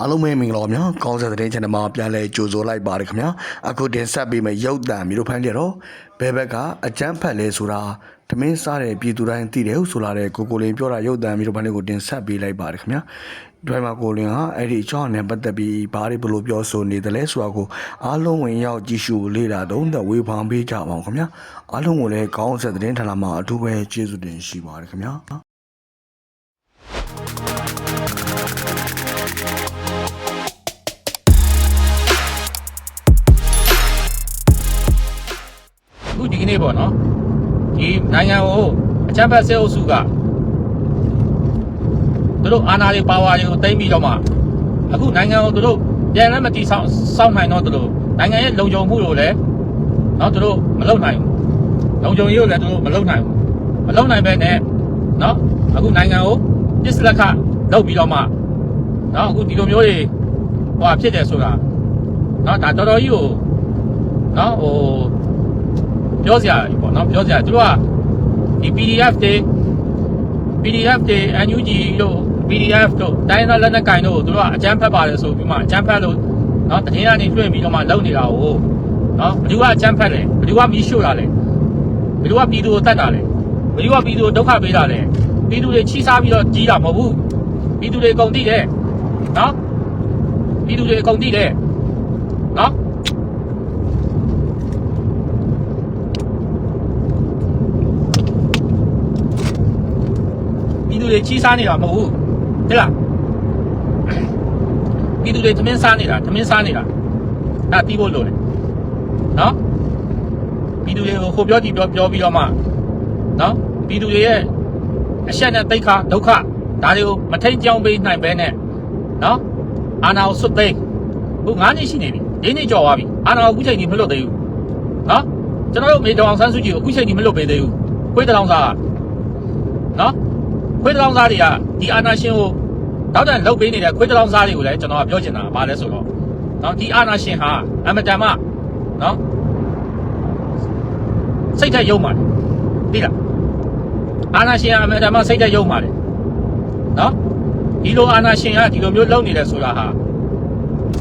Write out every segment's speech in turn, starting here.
အားလုံးပဲမင်္ဂလာပါဗျာကောင်းစားတဲ့ channel မှာပြန်လဲကြိုဆိုလိုက်ပါတယ်ခင်ဗျာအခုတင်ဆက်ပေးမယ့်ရုပ်သံမျိုးတို့ဖိုင်းကြတော့ဘဲဘက်ကအကြမ်းဖက်လဲဆိုတာဓမင်းစားတဲ့ပြည်သူတိုင်းသိတယ်ဟုဆိုလာတဲ့ကိုကိုလင်းပြောတာရုပ်သံမျိုးတို့ဖိုင်းလေးကိုတင်ဆက်ပေးလိုက်ပါတယ်ခင်ဗျာဒီမှာကိုလင်းဟာအဲ့ဒီအကြောင်းနဲ့ပတ်သက်ပြီးဘာတွေဘလို့ပြောဆိုနေတယ်လဲဆိုတာကိုအားလုံးဝင်ရောက်ကြည့်ရှုလေ့လာသုံးသပ်ဝေဖန်ပေးကြပါအောင်ခင်ဗျာအားလုံးကိုလည်းကောင်းစားတဲ့ဌာနမှာအထူးပဲကျေးဇူးတင်ရှိပါတယ်ခင်ဗျာ ပေါ့နော်ဒီနိုင်ငံကိုအချမ်းဖတ်ဆဲအုပ်စုကသူတို့အာဏာတွေပါဝါတွေကိုသိမ်းပြီးတော့မှအခုနိုင်ငံကိုသူတို့ပြန်လည်းမတီဆောင်စောင့်နိုင်တော့သူတို့နိုင်ငံရဲ့လုံခြုံမှုကိုလည်းနော်သူတို့မလုပ်နိုင်ဘူးလုံခြုံရေးကိုလည်းသူတို့မလုပ်နိုင်ဘူးမလုပ်နိုင်ပဲနဲ့နော်အခုနိုင်ငံကိုပစ္စလက်ခလုပ်ပြီးတော့မှနော်အခုဒီလိုမျိုးတွေဟိုဖြစ်တယ်ဆိုတာနော်ဒါတော်တော်ကြီးကိုနော်ဟို ပြောစရာကြီးပေါ့နော်ပြောစရာသူတို့ကဒီ PDF တွေ PDF တွေ NUG တို့ PDF တို့တိုင်းသားလက်နက်ကင်တို့ကိုသူတို့ကအကြမ်းဖက်ပါတယ်ဆိုပြီးမှအကြမ်းဖက်လို့နော်တရင်ကနေလွှင့်ပြီးတော့မှလုပ်နေတာကိုနော်ဘယ်သူကအကြမ်းဖက်လဲဘယ်သူကမီးရှို့တာလဲဘယ်သူကပြည်သူကိုတတ်တာလဲဘယ်သူကပြည်သူကိုဒုက္ခပေးတာလဲပြည်သူတွေချီးစားပြီးတော့ကြီးတာမဟုတ်ဘူးပြည်သူတွေအကုန်သိတယ်နော်ပြည်သူတွေအကုန်သိတယ်နော် ပြည် သူတွေချီးစားနေတာမဟုတ်ဘူးတဲ့လားပြည်သူတွေသမင်းစားနေတာသမင်းစားနေတာဒါတီးဖို့လိုတယ်နော်ပြည်သူတွေကိုဟိုပြောကြည့်ပြောပြောပြီးတော့မှနော်ပြည်သူတွေရဲ့အရှက်နဲ့တိတ်ခါဒုက္ခဒါတွေကိုမထိန်ကြောင်းပေးနိုင်ပဲနဲ့နော်အာနာကိုစွတ်သိမ်းဟို9နှစ်ရှိနေပြီ၄နှစ်ကျော်သွားပြီအာနာကိုအခုချိန်ကြီးမလွတ်သေးဘူးနော်ကျွန်တော်တို့မေတောင်ဆန်းစုကြည်ကိုအခုချိန်ကြီးမလွတ်ပေးသေးဘူးခွေးတောင်စားနော် ခွေးတလောင်းစားတွေကဒီအာနာရှင်ကိုတောက်တန်လှုပ်ပေးနေတဲ့ခွေးတလောင်းစားတွေကိုလည်းကျွန်တော်ကပြောချင်တာကဘာလဲဆိုတော့နော်ဒီအာနာရှင်ဟာအမတန်မှနော်စိတ်ထက်ယုံပါတယ်သိလားအာနာရှင်ကအမတန်မှစိတ်ထက်ယုံပါတယ်နော်ဒီလိုအာနာရှင်ကဒီလိုမျိုးလုပ်နေတယ်ဆိုတာဟာ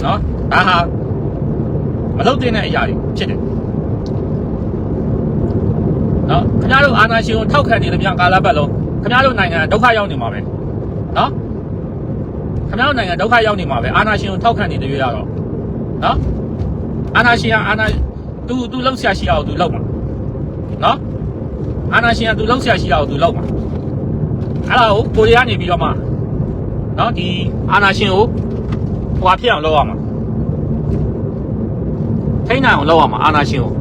နော်ဒါဟာမလုပ်တဲ့အရာတွေဖြစ်တယ်နော်ခင်ဗျားတို့အာနာရှင်ကိုထောက်ခံနေသမျှကာလပတ်လုံး ခင်ဗျားတို့နိုင်ငံဒုက္ခရောက်နေမှာပဲနော်ခင်ဗျားတို့နိုင်ငံဒုက္ခရောက်နေမှာပဲအာနာရှင်ကိုထောက်ခံနေတဲ့ရွေးရတော့နော်အာနာရှင်ကအာနာသူသူလောက်ဆရာရှိအောင်သူလောက်မှာနော်အာနာရှင်ကသူလောက်ဆရာရှိအောင်သူလောက်မှာအဲ့ဒါကိုကိုရီးယားနေပြီးတော့မှနော်ဒီအာနာရှင်ကိုဟိုဟာဖြစ်အောင်လုပ်ရမှာထိန်းနိုင်အောင်လုပ်ရမှာအာနာရှင်ကို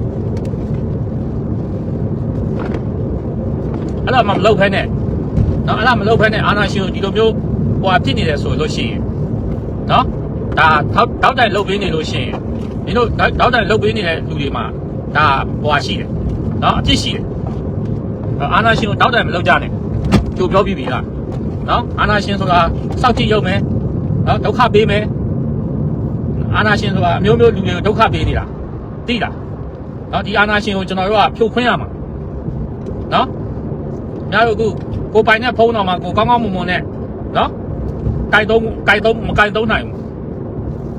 အဲ့ဒါမှမလုပ်ခဲနဲ့ နော်အဲ့ဒါမလုပ်ဖဲနဲ့အာနာရှင်ကိုဒီလိုမျိုးဟိုဟာဖြစ်နေတယ်ဆိုလို့ရှိရင်နော်ဒါထောက်တောက်တိုင်လုပ်ပေးနေလို့ရှိရင်မင်းတို့တောက်တိုင်လုပ်ပေးနေတဲ့လူတွေမှာဒါဟိုဟာရှိတယ်နော်အဖြစ်ရှိတယ်အာနာရှင်ကိုတောက်တိုင်မလုပ်ကြနဲ့ကြိုပြောပြီးပြီလားနော်အာနာရှင်ဆိုတာစောက်ကြည့်ရုံပဲနော်ဒုက္ခပေးမယ်အာနာရှင်ဆိုတာအမျိုးမျိုးလူတွေကိုဒုက္ခပေးနေတာသိလားနော်ဒီအာနာရှင်ကိုကျွန်တော်တို့ကဖြိုခွင်းရမှာနော်ညတို့အခု ကိုပိုင်နဲ့ဖုန်းတော်မှာကိုကောင်းကောင်းမွန်မွန်နဲ့နော်ကြိုက်သုံးကြိုက်သုံးမကြိုက်သုံးနိုင်ဘူး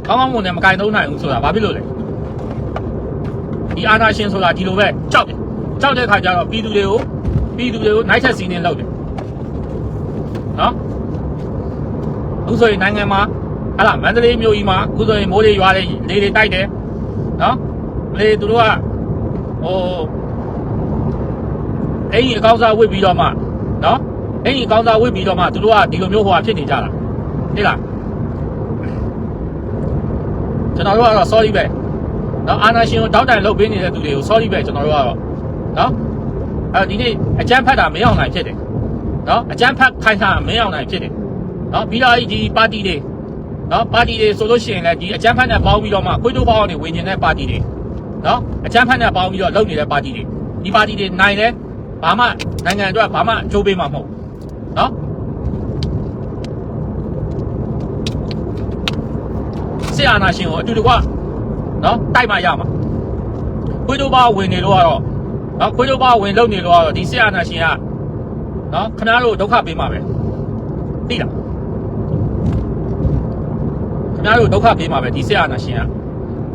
ကောင်းကောင်းမွန်နဲ့မကြိုက်သုံးနိုင်ဘူးဆိုတာဘာဖြစ်လို့လဲဒီအာနာရှင်ဆိုတာဒီလိုပဲကြောက်တယ်ကြောက်တဲ့ခါကျတော့ပြည်သူတွေကိုပြည်သူတွေကိုနိုင်ချက်စီးနေလောက်တယ်နော်အခုဆိုရင်နိုင်ငံမှာဟာလာမန္တလေးမြို့ကြီးမှာအခုဆိုရင်မိုးတွေရွာတယ်လေတွေတိုက်တယ်နော်လေသူတို့ကဟိုအင်ကြီးအကောင်းစားဝစ်ပြီးတော့မှ နော်အင်ကြီးအကောင်းစားဝစ်ပြီးတော့မှသူတို့ကဒီလိုမျိုးဟိုဟာဖြစ်နေကြတာသိလားကျွန်တော်တို့ကတော့ sorry ပဲနော်အာနာရှင်ကိုတောက်တိုင်လုပ်ပေးနေတဲ့သူတွေကို sorry ပဲကျွန်တော်တို့ကတော့နော်အဲဒီနေ့အကြမ်းဖက်တာမရောက်နိုင်ဖြစ်တယ်နော်အကြမ်းဖက်ခိုင်တာမရောက်နိုင်ဖြစ်တယ်နော်ပြီးတော့ဒီပါတီတွေနော်ပါတီတွေဆိုလို့ရှိရင်လည်းဒီအကြမ်းဖက်နဲ့ပေါင်းပြီးတော့မှခွေးတိုးပေါင်းနေဝင်ကျင်တဲ့ပါတီတွေနော်အကြမ်းဖက်နဲ့ပေါင်းပြီးတော့လုပ်နေတဲ့ပါတီတွေဒီပါတီတွေနိုင်လဲ ဘာမှနိုင်ငံအတွက်ဘာမှအကျိုးပေးမှာမဟုတ်နော်စစ်အာဏာရှင်ကိုအတူတကွနော်တိုက်မှရမှာခွေးတို့ဘာဝင်နေလို့ကတော့နော်ခွေးတို့ဘာဝင်လုံနေလို့ကတော့ဒီစစ်အာဏာရှင်ကနော်ခနာတို့ဒုက္ခပေးမှာပဲသိလားခနာတို့ဒုက္ခပေးမှာပဲဒီစစ်အာဏာရှင်က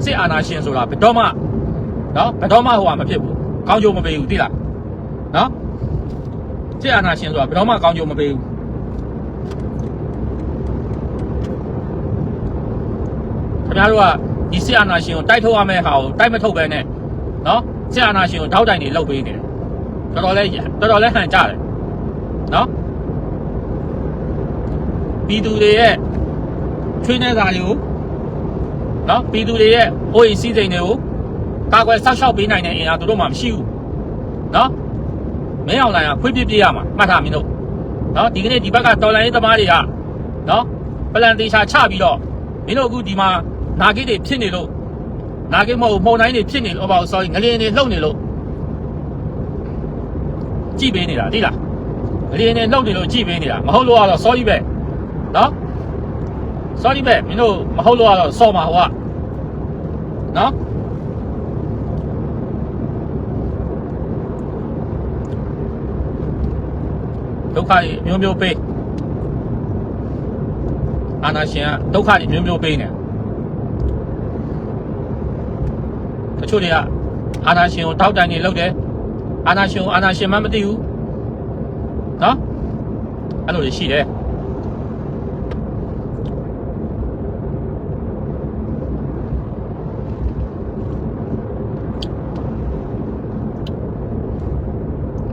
စစ်အာဏာရှင်ဆိုတာဘယ်တော့မှနော်ဘယ်တော့မှဟိုဟာမဖြစ်ဘူးကောင်းကျိုးမပေးဘူးသိလား နော်စစ်အာဏာရှင်ဆိုတာဘယ်တော့မှကောင်းကျိုးမပေးဘူးခင်ဗျားတို့ကဒီစစ်အာဏာရှင်ကိုတိုက်ထုတ်ရမယ့်ဟာကိုတိုက်မထုတ်ပဲနဲ့နော်စစ်အာဏာရှင်ကိုထောက်တိုင်နေလုပ်ပေးနေတယ်တော်တော်လေးတော်တော်လေးဟန်ကြတယ်နော်ပြည်သူတွေရဲ့ချွေးနှဲစာတွေကိုနော်ပြည်သူတွေရဲ့အိုးအိမ်စီးစိမ်တွေကိုကာကွယ်ဆောက်ရှောက်ပေးနိုင်တဲ့အင်အားသူတို့မှမရှိဘူးနော် မင်းအောင်လိုင်ကခွေးပြစ်ပြစ်ရမှာမှတ်ထားမင်းတို့နော်ဒီကနေ့ဒီဘက်ကတော်လိုင်းရေးသမားတွေကနော်ပလန်တေချာချပြီးတော့မင်းတို့အခုဒီမှာနာဂိတ်တွေဖြစ်နေလို့နာဂိတ်မဟုတ်ဘူးမှုန်တိုင်းတွေဖြစ်နေလို့ဟောပါ sorry ငလျင်တွေလှုပ်နေလို့ကြည်ပေးနေတာသိလားငလျင်တွေလှုပ်နေလို့ကြည်ပေးနေတာမဟုတ်လို့ကတော့ sorry ပဲနော် sorry ပဲမင်းတို့မဟုတ်လို့ကတော့စော်မှာဟိုကနော် ဒုက္ခတွေအမျိုးမျိုးပေးအာနာရှင်ကဒုက္ခတွေအမျိုးမျိုးပေးနေတချို့တွေကအာနာရှင်ကိုတောက်တိုင်နေလောက်တယ်အာနာရှင်ကိုအာနာရှင်မှမသိဘူးနော်အဲ့လိုတွေရှိတယ်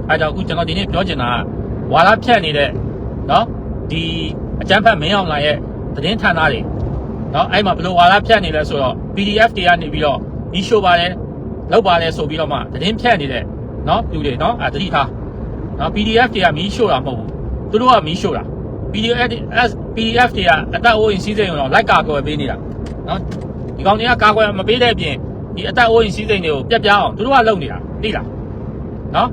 အဲကြောင့်အခုကျွန်တော်ဒီနေ့ပြောချင်တာက ဝါလာဖြတ်နေတဲ့နော်ဒီအကျန်းဖတ်မင်းအောင်လာရဲ့သတင်းဌာနတွေနော်အဲ့မှာဘယ်လိုဝါလာဖြတ်နေလဲဆိုတော့ PDF တွေကနေပြီးတော့ဒီရှိုးပါတယ်လောက်ပါတယ်ဆိုပြီးတော့မှသတင်းဖြတ်နေတဲ့နော်လူတွေနော်အဲတတိထားနော် PDF တွေကမီးရှို့တာမဟုတ်ဘူးသူတို့ကမီးရှို့တာ PDF PDF တွေကအတက်အိုးရင်စီးစိမ်တော့လိုက်ကာကွယ်ပေးနေတာနော်ဒီကောင်တွေကကာကွယ်မပေးတဲ့အပြင်ဒီအတက်အိုးရင်စီးစိမ်တွေကိုပြက်ပြားအောင်သူတို့ကလုပ်နေတာသိလားနော်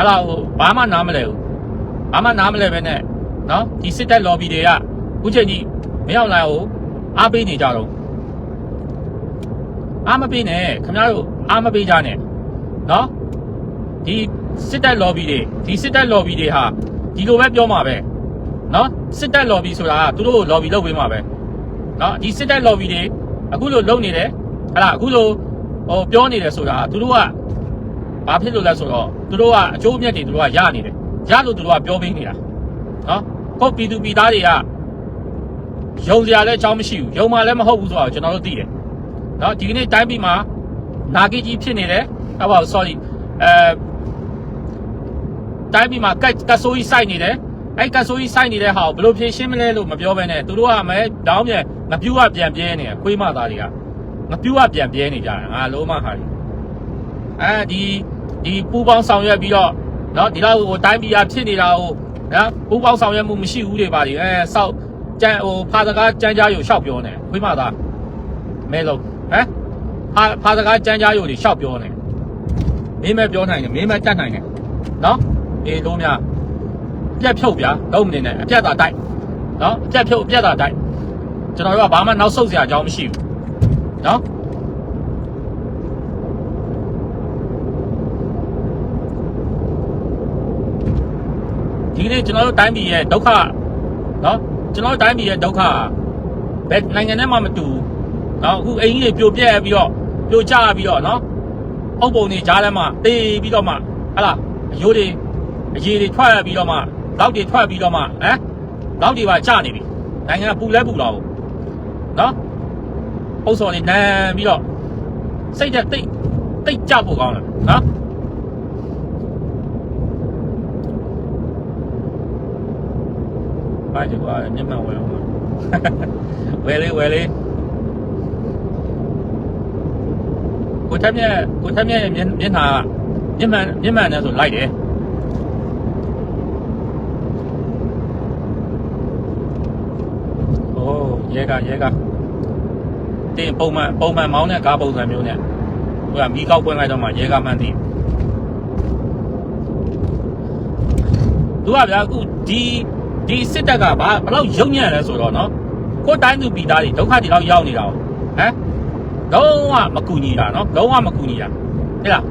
အဲ့ဒါဟိုဘာမှနားမလဲဘူးဘာမှနားမလဲပဲနဲ့နော်ဒီစစ်တပ် lobby တွေကအခုချိန်ကြီးမရောက်လာဘူးအားပေးနေကြတော့အားမပေးနဲ့ခင်ဗျားတို့အားမပေးကြနဲ့နော်ဒီစစ်တပ် lobby တွေဒီစစ်တပ် lobby တွေဟာဒီလိုပဲပြောမှာပဲနော်စစ်တပ် lobby ဆိုတာကသူတို့ကို lobby လုပ်ပေးမှာပဲနော်ဒီစစ်တပ် lobby တွေအခုလိုလုပ်နေတယ်ဟဲ့လားအခုလိုဟိုပြောနေတယ်ဆိုတာကသူတို့က ဘာဖြစ်လို့လဲဆိုတော့သူတို့ကအကျိုးအမြတ်တွေသူတို့ကရနေတယ်ရလို့သူတို့ကပြောပေးနေတာနော်ကိုယ့်ပြည်သူပြည်သားတွေကယုံစရာလည်းအကြောင်းမရှိဘူးယုံမှလည်းမဟုတ်ဘူးဆိုတော့ကျွန်တော်တို့သိတယ်နော်ဒီကနေ့တိုင်းပြည်မှာနာဂီကြီးဖြစ်နေတယ်ဟောပါ sorry အဲတိုင်းပြည်မှာကတ်ကတ်ဆိုးကြီးစိုက်နေတယ်အဲ့ကတ်ဆိုးကြီးစိုက်နေတဲ့ဟာကိုဘယ်လိုဖြေရှင်းမလဲလို့မပြောဘဲနဲ့သူတို့ကမဲတောင်းပြန်ငပြူးကပြန်ပြဲနေတယ်ခွေးမသားတွေကငပြူးကပြန်ပြဲနေကြတယ်ငါလုံးမဟာကြီးအဲဒီ ဒီပူပေါင်းဆောင်ရွက်ပြီးတော့နော်ဒီလောက်ဟိုတိုင်းပြည်ကဖြစ်နေတာဟိုနော်ပူပေါင်းဆောင်ရွက်မှုမရှိဘူးတွေပါလေအဲဆောက်ကြံဟိုဖာစကားကြမ်းကြားယူလျှောက်ပြောနေခွေးမသားမဲလို့ဟမ်ဖာဖာစကားကြမ်းကြားယူတွေလျှောက်ပြောနေမင်းမပြောနိုင်နဲ့မင်းမတတ်နိုင်နဲ့နော်အေးတို့များပြက်ဖြုတ်ဗျာတော့မနေနဲ့အပြက်သာတိုက်နော်အပြက်ဖြုတ်အပြက်သာတိုက်ကျွန်တော်တို့ကဘာမှနောက်ဆုတ်စရာအကြောင်းမရှိဘူးနော် ဒီနေ့ကျွန်တော်တို့တိုင်းပြည်ရဲ့ဒုက္ခနော်ကျွန်တော်တို့တိုင်းပြည်ရဲ့ဒုက္ခဘယ်နိုင်ငံထဲမှာမတူနော်အခုအိမ်ကြီးတွေပြိုပြက်ပြီးတော့ပြိုကျပြီးတော့နော်အုပ်ပုံတွေကြားထဲမှာတေးပြီးတော့မှဟလာအယိုးတွေအရေတွေထွက်ပြီးတော့မှလောက်တွေထွက်ပြီးတော့မှဟမ်လောက်တွေပါကျနေပြီနိုင်ငံကပူလဲပူလာဘူးနော်ပုတ်စော်နေနမ်းပြီးတော့စိတ်သက်တိတ်တိတ်ကြဖို့ကောင်းတယ်နော် นาะ ပါကြပါမျက်မှန်ဝယ်အောင်ဝယ်လေးဝယ်လေးကိုထက်မြက်ကိုထက်မြက်ရဲ့မျက်မျက်နှာမျက်မှန်မျက်မှန်နဲ့ဆိုလိုက်တယ်โอ้ရဲကရဲကတင်းပုံမှန်ပုံမှန်မောင်းတဲ့ကားပုံစံမျိုးနဲ့ဟိုကမီးကောက်ပွင့်လိုက်တော့မှရဲကမှန်းသိသူကဗျာအခုဒီ ဒီစစ်တပ်ကဘာဘယ်လောက်ရုံညံ့လဲဆိုတော့နော်ကိုယ်တိုင်းသူပြည်သားတွေဒုက္ခတွေတော့ရောက်နေတာဟမ်လုံးဝမကူညီတာနော်လုံးဝမကူညီတာဟဲ့လား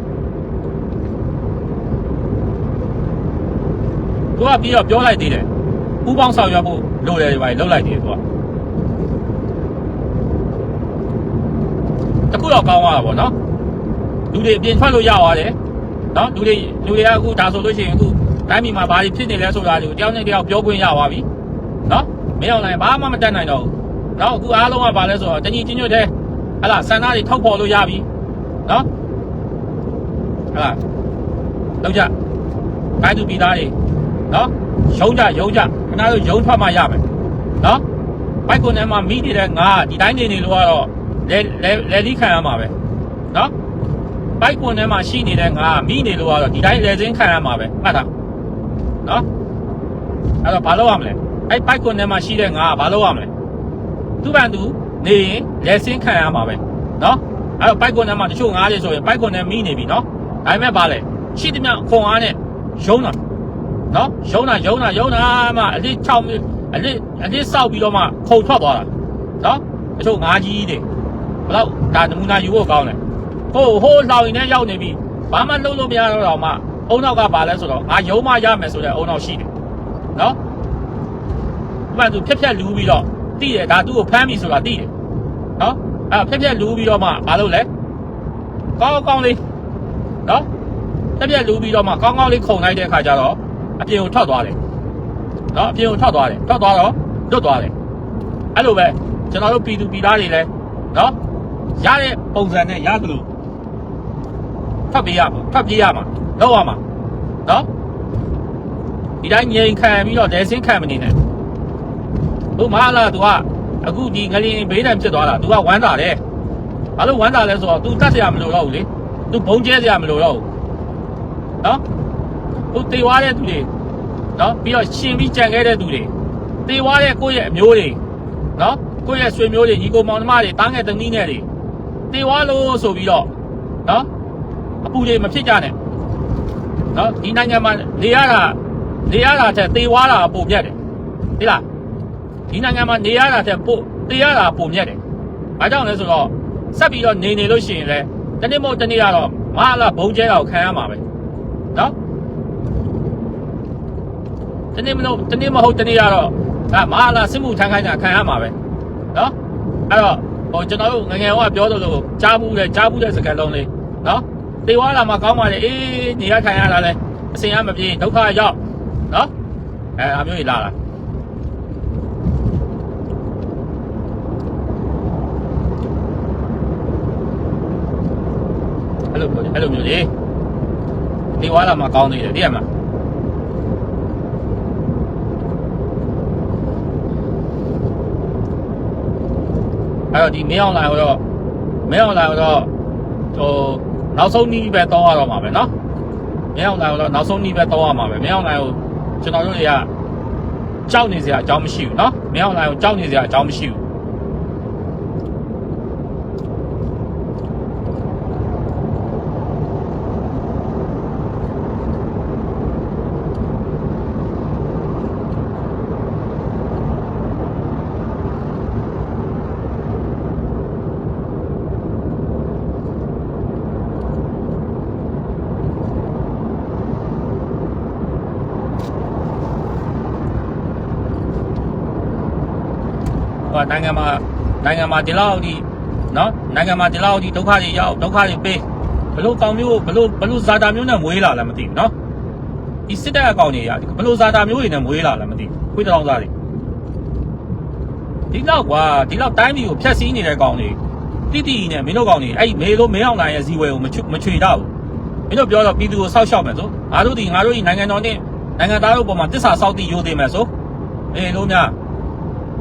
သူကပြီးတော့ပြောလိုက်သေးတယ်ဥပူပေါင်းဆောင်ရွက်ဖို့လိုတယ်တွေပါလှုပ်လိုက်တယ်သူကတခုတော့ကောင်းသွားတာပေါ့နော်လူတွေအပြင်ထွက်လို့ရသွားတယ်နော်လူတွေလူတွေကအခုဒါဆိုလို့ရှိရင်အခု တိုင်းပြည်မှာဘာတွေဖြစ်နေလဲဆိုတာတွေကိုတယောက်နဲ့တယောက်ပြောခွင့်ရသွားပြီနော်မင်းအောင်လိုက်ဘာမှမတတ်နိုင်တော့ဘူးနော်အခုအားလုံးကဘာလဲဆိုတော့တညီချင်းညွတ်တဲ့ဟလာဆန္ဒတွေထုတ်ဖော်လို့ရပြီနော်ဟလာလောက်ကြတိုင်းသူပြည်သားတွေနော်ရုံးကြရုံးကြခဏတို့ရုံးထွက်မှရမယ်နော်ဘိုက်ကွန်ထဲမှာမိနေတဲ့ငါဒီတိုင်းနေနေလို့ကတော့လဲလဲလဲလိခံရမှာပဲနော်ဘိုက်ကွန်ထဲမှာရှိနေတဲ့ငါမိနေလို့ကတော့ဒီတိုင်းလဲစင်းခံရမှာပဲမှတ်တာ နော်အဲ့တော့ဘာလုပ်ရမလဲအဲ့ဘိုက်ကွန်ထဲမှာရှိတဲ့ငါကဘာလုပ်ရမလဲသူ့ဘန်သူနေရင်လဲစင်းခံရမှာပဲနော်အဲ့တော့ဘိုက်ကွန်ထဲမှာတချို့ငါးတွေဆိုရင်ဘိုက်ကွန်ထဲမိနေပြီနော်ဒါပေမဲ့ဘာလဲရှိသမျှခွန်အားနဲ့ရုံးတာနော်ရုံးတာရုံးတာရုံးတာမှအလစ်6မိအလစ်အလစ်စောက်ပြီးတော့မှခုံထွက်သွားတာနော်တချို့ငါးကြီးတွေဘယ်တော့ဒါနမူနာယူဖို့ကောင်းတယ်ဟိုဟိုလောင်ရင်လည်းရောက်နေပြီဘာမှလုပ်လို့မရတော့တော့မှ အုံနောက်ကပါလဲဆိုတော့ငါရုံးမရမယ်ဆိုတဲ့အုံနောက်ရှိတယ်နော်ဘာသူဖြက်ဖြက်လူးပြီးတော့တိတယ်ဒါသူ့ကိုဖမ်းပြီဆိုတာတိတယ်နော်အဲ့ဖြက်ဖြက်လူးပြီးတော့မှမလုပ်လဲကောင်းကောင်းလေးနော်ဖြက်ဖြက်လူးပြီးတော့မှကောင်းကောင်းလေးခုံလိုက်တဲ့အခါကျတော့အပြင်ကိုထွက်သွားတယ်နော်အပြင်ကိုထွက်သွားတယ်ထွက်သွားတော့လွတ်သွားတယ်အဲ့လိုပဲကျွန်တော်တို့ပြည်သူပြည်သားတွေလည်းနော်ရတဲ့ပုံစံနဲ့ရသလို ထွက်ပြေးရမှာထွက်ပြေးရမှာလောက်ရမှာနော်ဒီတိုင်းငြိမ်ခံပြီးတော့ဒဲစင်းခံမနေနဲ့ဟိုမဟာလာ तू ကအခုဒီငလင်ဘေးတံဖြစ်သွားတာ तू ကဝမ်းသာတယ်ဘာလို့ဝမ်းသာလဲဆိုတော့ तू တတ်စရာမလိုတော့ဘူးလေ तू ဘုံကျဲစရာမလိုတော့ဘူးနော် ဟိုတေဝါတဲ့သူတွေနော်ပြီးတော့ရှင်ပြီးကြံခဲ့တဲ့သူတွေတေဝါတဲ့ကိုယ့်ရဲ့အမျိုးတွေနော်ကိုယ့်ရဲ့ဆွေမျိုးတွေညီကိုမောင်နှမတွေတားငယ်တနည်းနဲ့တွေတေဝါလို့ဆိုပြီးတော့နော် အပူတွေမဖြစ်ကြနဲ့နော်ဒီနိုင်ငံမှာနေရတာနေရတာတဲ့တေဝါတာပုံပြတ်တယ်ဒီလားဒီနိုင်ငံမှာနေရတာတဲ့ပို့တေရတာပုံမြတ်တယ်ဘာကြောင့်လဲဆိုတော့ဆက်ပြီးတော့နေနေလို့ရှိရင်လည်းတနေ့မို့တနေ့ကတော့မဟာလာဘုံကျဲတာကိုခံရမှာပဲနော်တနေ့မလို့တနေ့မဟုတ်တနေ့ကတော့ဒါမဟာလာစစ်မှုထမ်းခိုင်းတာခံရမှာပဲနော်အဲ့တော့ဟိုကျွန်တော်တို့ငယ်ငယ်ကပြောသလိုကြားဘူးတဲ့ကြားဘူးတဲ့စကားလုံးလေးနော် တေဝါလာမှာကောင်းပါလေအေးနေရခံရတာလဲအစင်ရမပြေဒုက္ခရောက်နော်အဲအမျိုးကြီးလာတာအဲ့လိုမျိုးအဲ့လိုမျိုးလေတေဝါလာမှာကောင်းသေးတယ်သိရမလားအဲ့တော့ဒီမင်းအောင်လာတော့မင်းအောင်လာတော့ဟို နောက်ဆုံးနီးပဲတောင်းရတော့မှာပဲเนาะမင်းအောင်လာတော့နောက်ဆုံးနီးပဲတောင်းရမှာပဲမင်းအောင်လာကိုကျွန်တော်တို့တွေကကြောက်နေစရာအကြောင်းမရှိဘူးเนาะမင်းအောင်လာကိုကြောက်နေစရာအကြောင်းမရှိဘူး ဆိုတာနိုင်ငံမှာနိုင်ငံမှာဒီလောက်ဒီနော်နိုင်ငံမှာဒီလောက်ဒီဒုက္ခတွေရောက်ဒုက္ခတွေပေးဘလို့ကောင်မျိုးဘလို့ဘလို့ဇာတာမျိုးနဲ့မွေးလာလားမသိဘူးနော်ဒီစစ်တပ်အကောင်တွေရဘလို့ဇာတာမျိုးတွေနဲ့မွေးလာလားမသိဘူးခွေးတောင်သားတွေဒီလောက်ကွာဒီလောက်တိုင်းပြည်ကိုဖျက်ဆီးနေတဲ့ကောင်တွေတိတိနဲ့မင်းတို့ကောင်တွေအဲ့မေလိုမင်းအောင်နိုင်ရဲ့ဇီဝယ်ကိုမချွမချွေတော့ဘူးမင်းတို့ပြောတော့ပြည်သူကိုဆောက်ရှောက်မယ်ဆိုငါတို့ဒီငါတို့ဒီနိုင်ငံတော်နဲ့နိုင်ငံသားတို့ပေါ်မှာတစ္ဆာဆောက်တည်ရိုးသေးမယ်ဆိုအေးလို့များ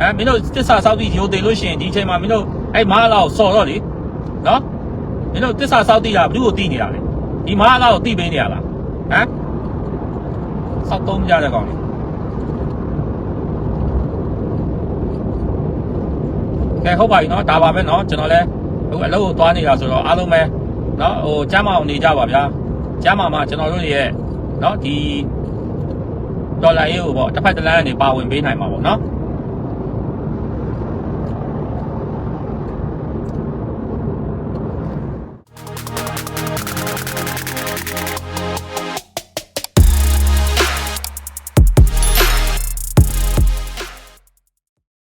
အဲမင်းတို့တစ္ဆာစောက်တိရိုသေလို့ရှိရင်ဒီအချိန်မှာမင်းတို့အဲ့မဟာလာကိုစော်တော့လေနော်မင်းတို့တစ္ဆာစောက်တိတာဘယ်သူ့ကိုတိနေတာလဲဒီမဟာလာကိုတိပေးနေရလားဟမ်စောက်သုံးကြတဲ့ကောင်လေကဲဟုတ်ပါပြီနော်ဒါပါပဲနော်ကျွန်တော်လည်းဟိုအလုပ်ကိုသွားနေတာဆိုတော့အားလုံးပဲနော်ဟိုကျမ်းမအောင်နေကြပါဗျာကျမ်းမာမှာကျွန်တော်တို့ရဲ့နော်ဒီဒေါ်လာရေးကိုပေါ့တစ်ဖက်တစ်လမ်းကနေပါဝင်ပေးနိုင်မှာပေါ့နော်